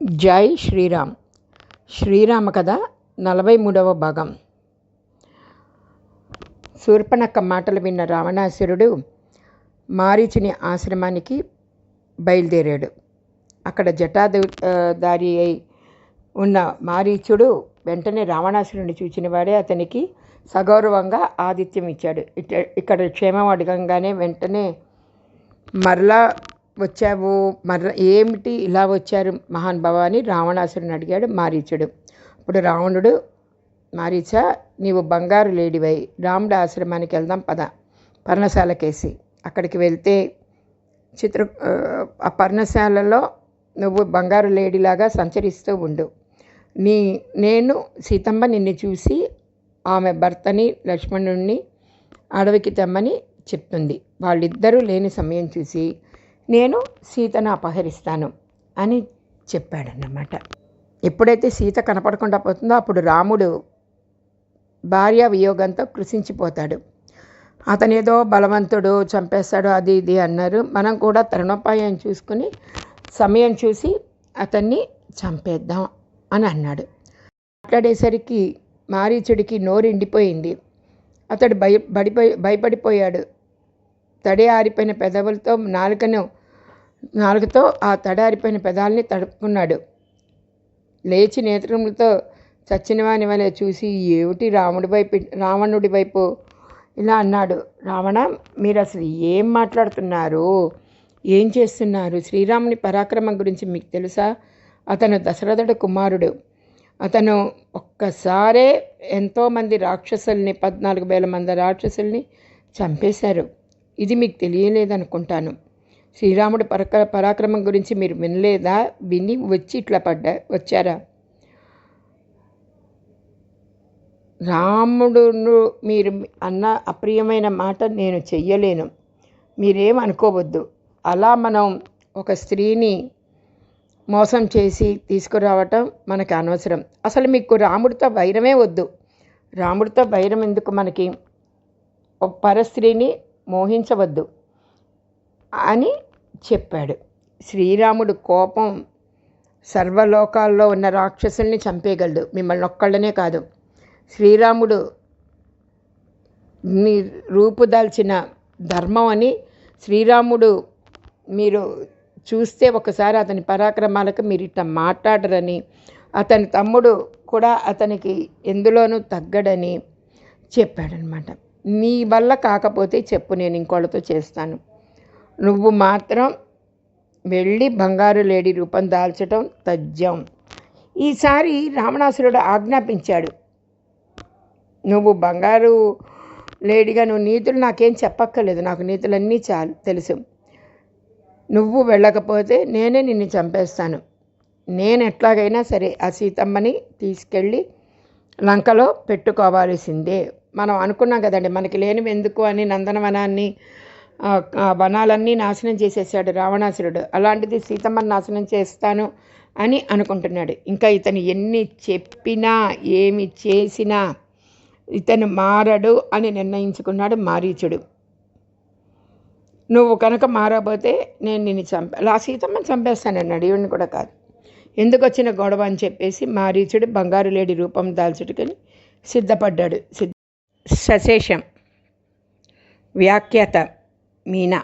జై శ్రీరామ్. శ్రీరామ కథ నలభై మూడవ భాగం. శూర్పణక్క మాటలు విన్న రావణాసురుడు మారీచుని ఆశ్రమానికి బయలుదేరాడు. అక్కడ జటాదు దారి అయి ఉన్న మారీచుడు వెంటనే రావణాసురుడిని చూచిన వాడే అతనికి సగౌరవంగా ఆతిథ్యం ఇచ్చాడు. ఇక్కడ క్షేమం అడగంగానే వెంటనే మరలా వచ్చావు? మర ఏమిటి ఇలా వచ్చారు? మహానుభావ అని రావణాసురుని అడిగాడు మారీచుడు. అప్పుడు రావణుడు మారీచ నీవు బంగారు లేడివై రాముడు ఆశ్రమానికి వెళ్దాం పద. పర్ణశాలకేసి అక్కడికి వెళ్తే చిత్ర ఆ పర్ణశాలలో నువ్వు బంగారు లేడీలాగా సంచరిస్తూ ఉండు. నీ నేను సీతమ్మ నిన్ను చూసి ఆమె భర్తని లక్ష్మణుణ్ణి అడవికి తెమ్మని చెప్తుంది. వాళ్ళిద్దరూ లేని సమయం చూసి నేను సీతను అపహరిస్తాను అని చెప్పాడన్నమాట. ఎప్పుడైతే సీత కనపడకుండా పోతుందో అప్పుడు రాముడు భార్య వియోగంతో కృషించిపోతాడు అతనేదో బలవంతుడు చంపేస్తాడు అది ఇది అన్నారు. మనం కూడా తరుణోపాయం చూసుకుని సమయం చూసి అతన్ని చంపేద్దాం అని అన్నాడు. మాట్లాడేసరికి మారీచుడికి నోరు ఎండిపోయింది. అతడు భయ బడిపోయి భయపడిపోయాడు. తడి ఆరిపోయిన పెదవులతో నాలుకను నాలుగుతో ఆ తడారిపోయిన పెదాలని తడుపుకున్నాడు. లేచి నేత్రములతో చచ్చినవాని వలె చూసి ఏమిటి రాముడి వైపు రావణుడి వైపు? ఇలా అన్నాడు. రావణ మీరు అసలు ఏం మాట్లాడుతున్నారు? ఏం చేస్తున్నారు? శ్రీరాముని పరాక్రమం గురించి మీకు తెలుసా? అతను దశరథుడు కుమారుడు. అతను ఒక్కసారే ఎంతోమంది రాక్షసుల్ని పద్నాలుగు వేల మంది రాక్షసుల్ని చంపేశారు. ఇది మీకు తెలియలేదనుకుంటాను. శ్రీరాముడు పరక పరాక్రమం గురించి మీరు వినలేదా? విని వచ్చి ఇట్లా పడ్డా వచ్చారా? రాముడును మీరు అన్న అప్రియమైన మాట నేను చెయ్యలేను. మీరేం అనుకోవద్దు. అలా మనం ఒక స్త్రీని మోసం చేసి తీసుకురావటం మనకు అనవసరం. అసలు మీకు రాముడితో వైరమే వద్దు. రాముడితో వైరం ఎందుకు మనకి? పరస్త్రీని మోహించవద్దు. అని చెప్పాడు. శ్రీరాముడు కోపం సర్వలోకాల్లో ఉన్న రాక్షసుల్ని చంపేయగలడు. మిమ్మల్ని ఒక్కళ్ళనే కాదు. శ్రీరాముడు మీ రూపుదాల్చిన ధర్మం అని శ్రీరాముడు మీరు చూస్తే ఒకసారి అతని పరాక్రమాలకు మీరు ఇట్లా మాట్లాడరని అతని తమ్ముడు కూడా అతనికి ఎందులోనూ తగ్గడని చెప్పాడనమాట. నీ వల్ల కాకపోతే చెప్పు నేను ఇంకోళ్ళతో చేస్తాను. నువ్వు మాత్రం వెళ్ళి బంగారు లేడీ రూపం దాల్చటం తజ్జం ఈసారి రావణాసురుడు ఆజ్ఞాపించాడు. నువ్వు బంగారు లేడీగా నువ్వు నీతులు నాకేం చెప్పక్కర్లేదు. నాకు నీతులన్నీ చాలు తెలుసు. నువ్వు వెళ్ళకపోతే నేనే నిన్ను చంపేస్తాను. నేను ఎట్లాగైనా సరే ఆ సీతమ్మని తీసుకెళ్ళి లంకలో పెట్టుకోవాల్సిందే. మనం అనుకున్నాం కదండి మనకి లేనివి ఎందుకు అని నందనవనాన్ని వనాలన్నీ నాశనం చేసేసాడు రావణాసురుడు. అలాంటిది సీతమ్మ నాశనం చేస్తాను అని అనుకుంటున్నాడు. ఇంకా ఇతను ఎన్ని చెప్పినా ఏమి చేసినా ఇతను మారడు అని నిర్ణయించుకున్నాడు మారీచుడు. నువ్వు కనుక మారబోతే నేను నిన్ను చంప అలా సీతమ్మని చంపేస్తానన్నాడు. ఈవిని కూడా కాదు. ఎందుకు వచ్చిన గొడవ అని చెప్పేసి మారీచుడు బంగారు లేడి రూపం దాల్చుటకని సిద్ధపడ్డాడు. సిద్ధ సశేషం. వ్యాఖ్యాత. మీనా